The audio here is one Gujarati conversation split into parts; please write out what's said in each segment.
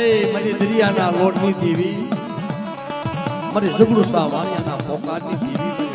એ મારી દરિયાના લોટની દેવી મારી ઝઘડું સા વાણિયાના પોકારની દેવી.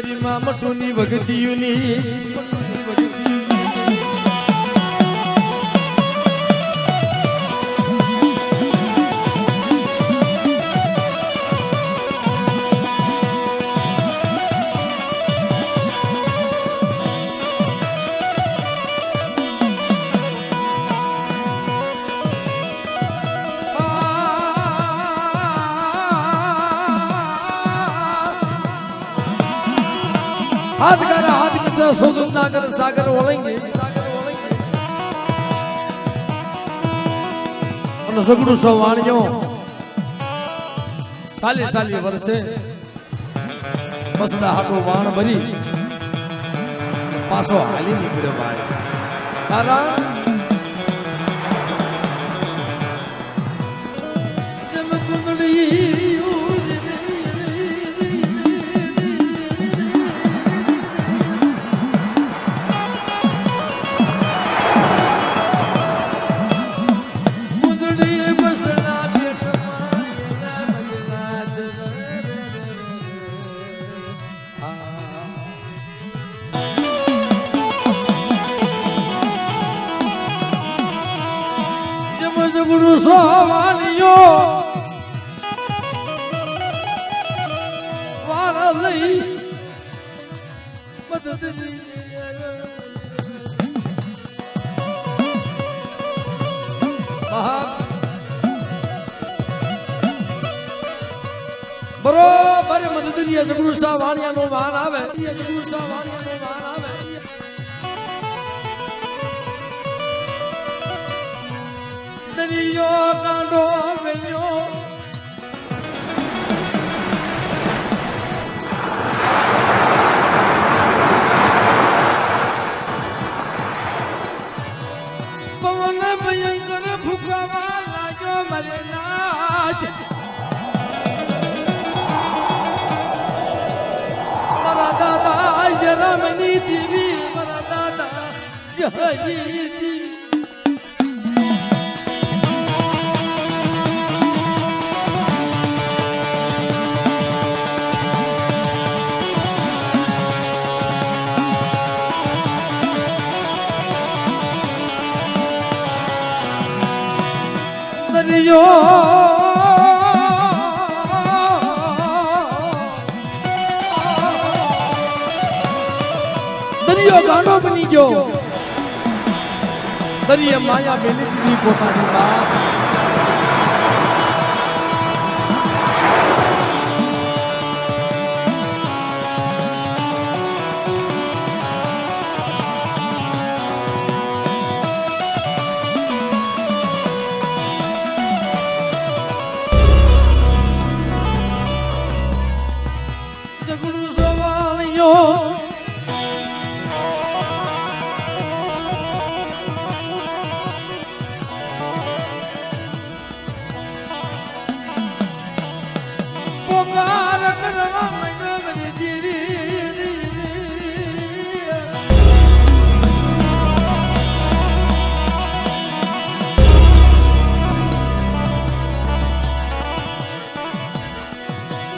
મારી મા મટુની ભગતિયુની હાથ ગારા હાથ કચરા સોગંદ ના કરે સાગર ઓળંગે અને સગડું સૌ વાણજો. સાલી સાલી વર્ષે બસડા હાટો વાણ ભરી પાછો હાલી નીકળ્યો ભાઈ. તારા લઈ મદદ બરોબર મદદનીય જગડુ સા વાણિયા નો વાન આવે જગડુ સા વાણિયા નો વાન આવે દરિયો કાંડો મેલ્યો દરિયો દરિયો ગાંડો બની ગયો દરિયે માયા મેલી દીધી પોતાની બાપ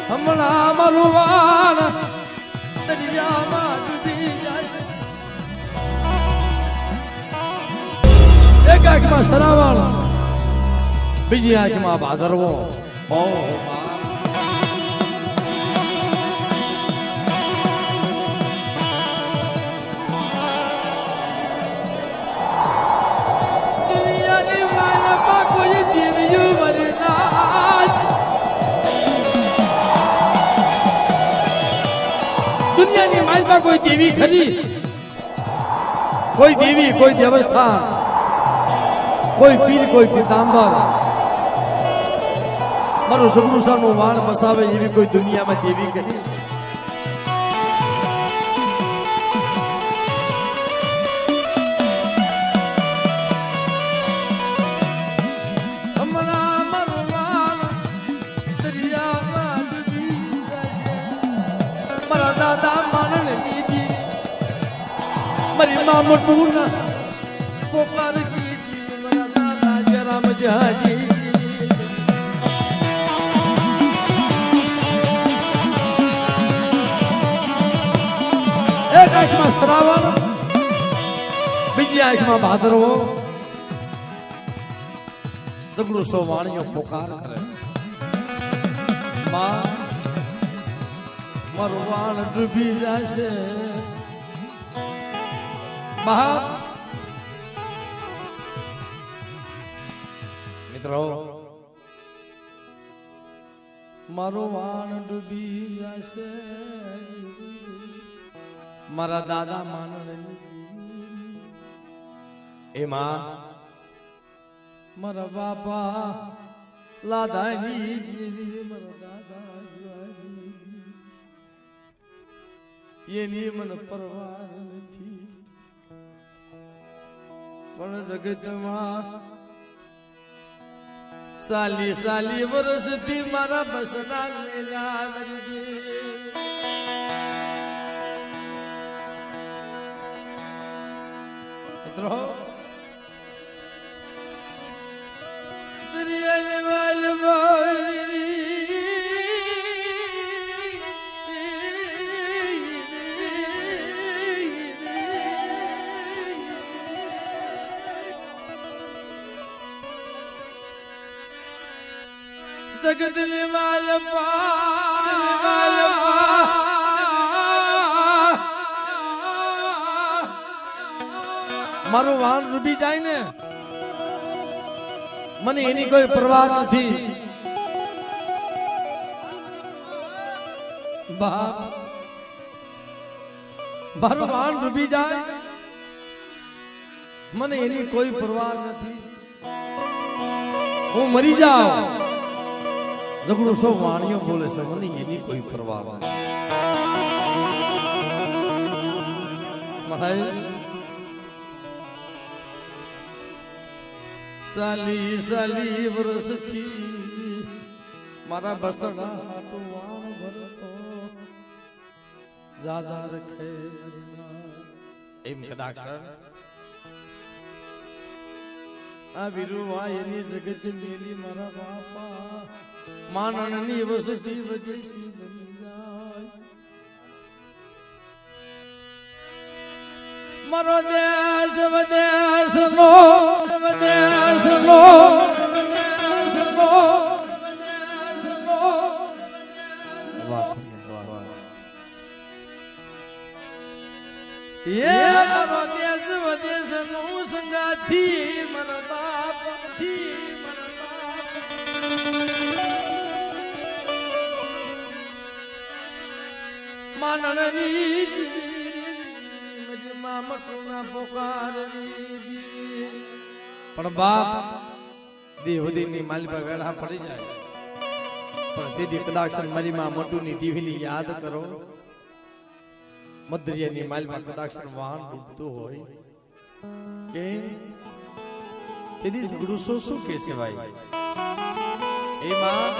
હમણાં મારું વાળ દરિયામાં એક આંખમાં સરાવાળ બીજી આંખમાં ભાદરવો. ઓહો દેવી ખરી કોઈ દેવી, કોઈ દેવસ્થાન. કોઈ પીર, કોઈ પિતાંબર. મારું જગડુસાનું વાણ બસાવે એવી કોઈ દુનિયામાં દેવી કરી એક આંખમાં શ્રાવણ બીજી આંખમાં ભાદરવો જગડું સો વાણીઓ પોકાર કરે માં મારું વાણ ડૂબી જશે બહાર મિત્રો, મારો વાન ડૂબી જશે. મારા દાદા માનવ એમાં મારા બાપા લાદાની દેવી મારા દાદા એની મને પરવાર નથી. પણ જગતમાં સાલી સાલી વર્ષથી મારા બસના લેલા મિત્રો દરિયાની વાલ જગતની માલ મારું વાહન ડૂબી જાય ને મને એની કોઈ પરવા નથી બાપ મારું વાહન ડૂબી જાય મને એની કોઈ પરવા નથી હું મરી જાઉં ઝઘડું સૌ વાણીઓ બોલે મને એની કોઈ પરવા સાલી સાલી વર્ષથી મારા હાટું વાણ ભરતો જાજા રખે એમ કદાચ આ વિરુવા એની જગત મેલી મારા બાપા. માનણની વસતી વદેશી બની જાય? મારો દેશ વદેશ નો વદેશ નો એ મારો દેશ સંગાથી મન બાપથી માનણની પણ બાપ દેહુદીની માલપા વેળા પડી જાય. પણ દીદી કદાચ મારી માં મટુની દીવીની યાદ કરો. મધ્યની માલમાં કદાચ વાહન ડૂબતું હોય. કે તેથી ગુરુ શું શું કે છે ભાઈ? એમાં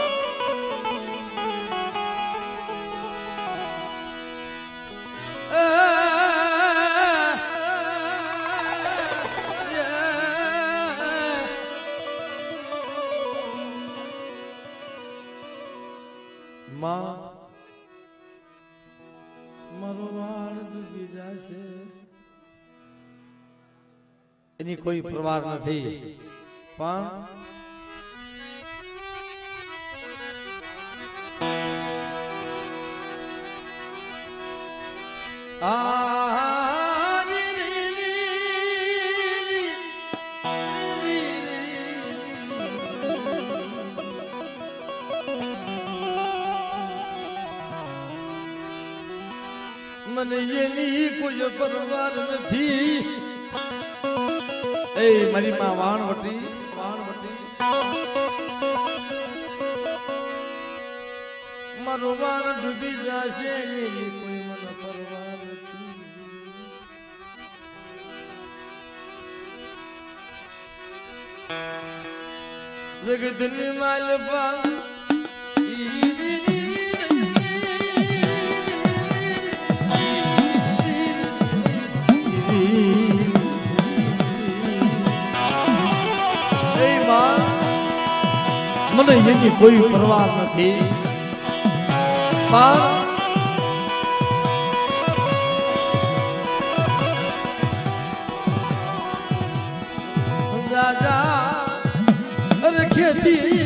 એની કોઈ પરવાર નથી પણ આ રી રી રી રી રી મને એની કોઈ પરવાર નથી એ મારી માં વાણવટી વાણવટી મારું વાણ ડૂબી જશે, એની કોઈ મને જગતની માલપા એ મને એની કોઈ પરવા નથી. પણ ખેતી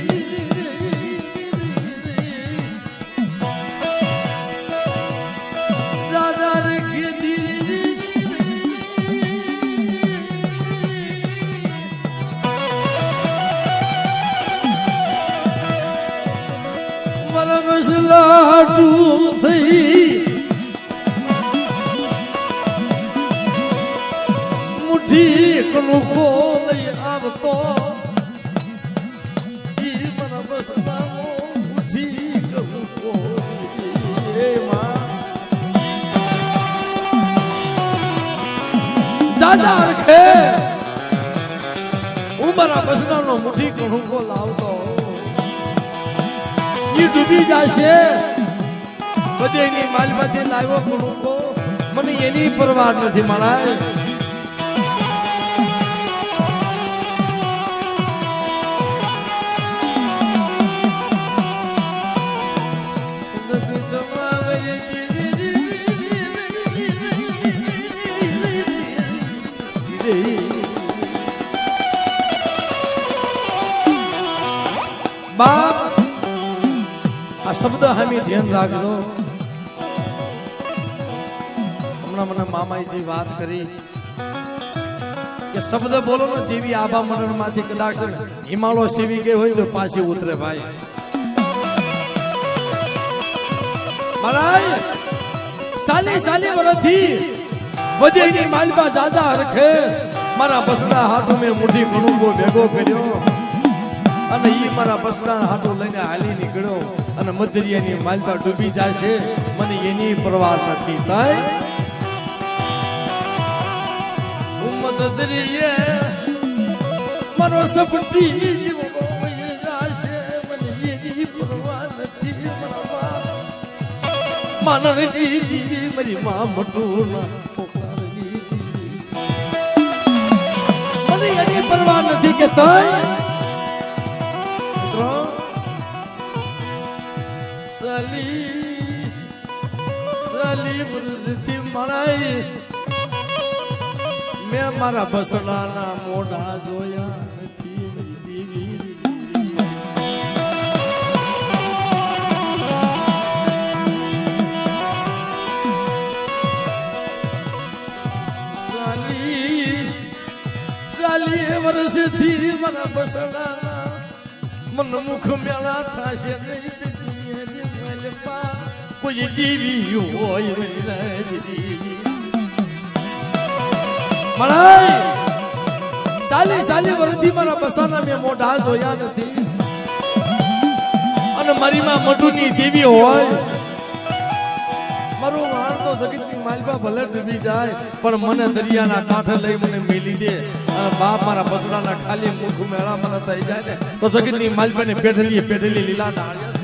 કલુકો લઈ આવતો. ઈ મારા મસલાનો એ માં. દાદા રખે હું મારા મસલાનો મુઠ્ઠી કલુકો લાવતો ઈ ડૂબી જશે. બધેની માલમાંથી લાવ્યો કણુકો મને એની પરવા નથી મારા બાપ, આ શબ્દ હમી ધ્યાન રાખજો. હમણાં મને મામાજી વાત કરી કે શબ્દ બોલો ને દેવી આભા મરણમાંથી કદાચ હિમાલય સેવી ગઈ હોય તો પાછી ઉતરે ભાઈ. મહારાજ, સાલી સાલી વરથી વધેની માલમાં જાદા હરખે મારા બસના હાથો મેં મુઠી કણુંબો ભેગો કર્યો. અને એ મારા બસડા હાથું લઈને હાલી નીકળ્યો અને મધરિયાની માલતા ડૂબી જશે. મને એની પરવા નથી તાય હું મારો સપટી માનણ દીદી મારી માં મટું પોકાર દીદી. મને એની પરવા નથી કે તય. મળાઈ મેં મારા બસડાના મોઢા જોયા નથી મારી દેવી. ચાલી ચાલી વર્ષથી મારા બસડાના મન મુખ મેળા થશે નહીં. કોઈ દેવી હોય મળાય ચાલી ચાલી વર્ષથી મારા બસાના મેં મોઢા જોયા નથી. અને મારી માં મટુની દેવી હોય. મારું વાળ તો જગતની માલપા ભલે ડૂબી જાય, પણ મને દરિયાના કાંઠે લઈ મને મેલી દે. અને બાપ મારા બસડાના ખાલી મુખ મેળા મને થઈ જાય ને. તો જગતની માલપાને પેઢલી પેઢલી લીલા ડાળિયા.